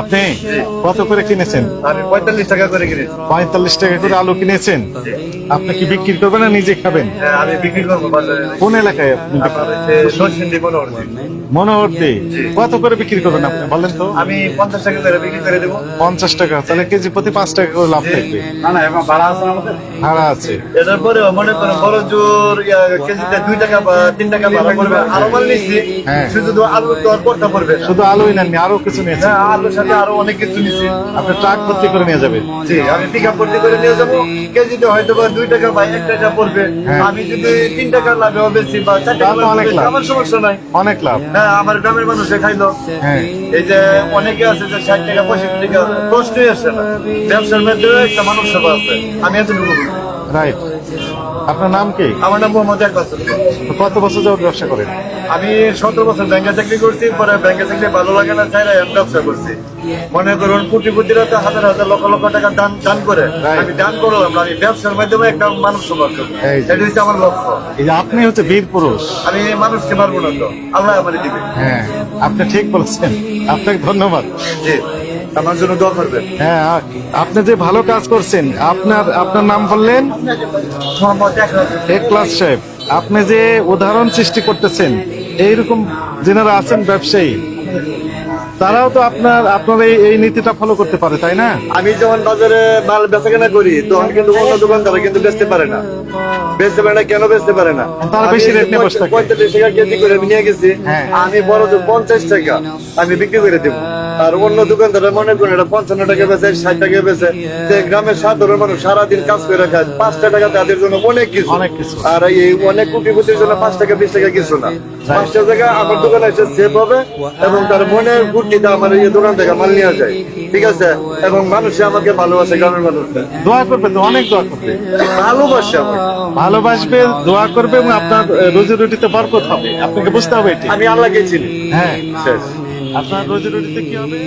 আপনি কত করে কিনেছেন? আমি পঁয়তাল্লিশ টাকা করে কিনেছি। পঁয়তাল্লিশ টাকা করে আলু কিনেছেন? আপনি কি বিক্রি করবেন না নিজে খাবেন? হ্যাঁ, আমি বিক্রি করব কোন এলাকায় মনোহরদি। কত করে বিক্রি করবেন আপনি বলেন তো? আমি পঞ্চাশ টাকা করে বিক্রি করে দেবো। পঞ্চাশ টাকা তাহলে কেজি প্রতি পাঁচ টাকা করে লাভ থাকবে। না না এখন ভাড়া আছে আমাদের। ভাড়া আছে। এটার পরে মনে করেন বড় জোর কেজিতে দুই টাকা বা তিন টাকা ভাড়া পড়বে। আরও মাল নিচ্ছি হ্যাঁ। শুধু আলু পড়বে। শুধু আলুই নেননি আরও কিছু নিয়েছেন। হ্যাঁ আলুর সাথে আরও অনেক কিছু নিচ্ছি। আপনি ট্রাক ভর্তি করে নিয়ে যাবেন। জি আমি পিক আপ করতে করে নিয়ে যাব। কেজিতে হয়তো বা দুই টাকা বা এক টাকা পড়বে। হ্যাঁ। আমি যদি তিন টাকার লাভে বেশি বা চার টাকা অনেক লাভ। আমার সমস্যা নাই। অনেক লাভ। হ্যাঁ আমার গ্রামের মানুষে খাইলো। হ্যাঁ। এই যে অনেকে আছে যে ষাট টাকা পঁয়ষট্টি টাকা আসে না। ব্যবসার মধ্যে একটা মানুষ সেবা আছে। আমি এতটুকু রাইট। আপনার নাম কি? আমার নাম মোহাম্মদ কত বছর যাবত ব্যবসা করেন? আমি সতেরো বছর ব্যাংকে চাকরি করছি পরে ব্যাংকে চাকরি ভালো লাগে না চাইলে আমি ব্যবসা করছি। মনে করুন কোটিপতিরা তো হাজার হাজার লক্ষ লক্ষ টাকা দান দান করে. আমি দান করলাম আমি ব্যবসার মাধ্যমে একটা মানুষ সেবা করব এটা হচ্ছে আমার লক্ষ্য। আপনি হচ্ছে বীর পুরুষ। আমি মানুষকে মারবো না তো আল্লাহ আমার দিবে। হ্যাঁ আপনি ঠিক বলেছেন। আপনাকে ধন্যবাদ। জি আমার জন্য দোয়া করবেন। হ্যাঁ আপনি যে ভালো কাজ করছেন আপনার আপনার নাম বললেন? মোহাম্মদ ক্লাস সাহেব। আপনি যে উদাহরণ সৃষ্টি করতেছেন এইরকম যেনারা আছেন ব্যবসায়ী তারাও তো আপনার আপনার এই এই নীতিটা ফলো করতে পারে তাই না আমি যখন বাজারে মাল বেচা কেনা করি তখন কিন্তু অন্য দোকানদারা কিন্তু বেচতে পারে না বেচতে পারে না কেন বেচতে পারে না তারা বেশি রেট নিয়ে বসে থাকে। পঁয়তাল্লিশ টাকা কেজি করে আমি নিয়ে গেছি হ্যাঁ। আমি বড় পঞ্চাশ টাকা আমি বিক্রি করে দেবো আর অন্য দোকানদারা মনে করেন এটা পঞ্চান্ন টাকা বেচে ষাট টাকা বেচে। যে গ্রামের সাধারণ মানুষ সারাদিন কাজ করে খায় পাঁচটা টাকা তাদের জন্য অনেক কিছু। অনেক কিছু। আর এই অনেক কোটিপতির জন্য পাঁচ টাকা বিশ টাকা কিছু না। পাঁচটা আমার দোকানে এসে সেভ হবে এবং তার বুদ্ধিতে আমার এই দোকান থেকে মাল নিয়ে যায়। ঠিক আছে? এবং মানুষে আমাকে ভালোবাসে গ্রামের মানুষ দোয়া করবে তো অনেক দোয়া করবে। ভালোবাসে ভালোবাসবে দোয়া করবে এবং আপনার রোজি রুটিতে বরকত হবে। আপনাকে বুঝতে হবে আমি আল্লাহকে চিনি। হ্যাঁ। শেষ। আপনার রোজি রুটিতে কি হবে?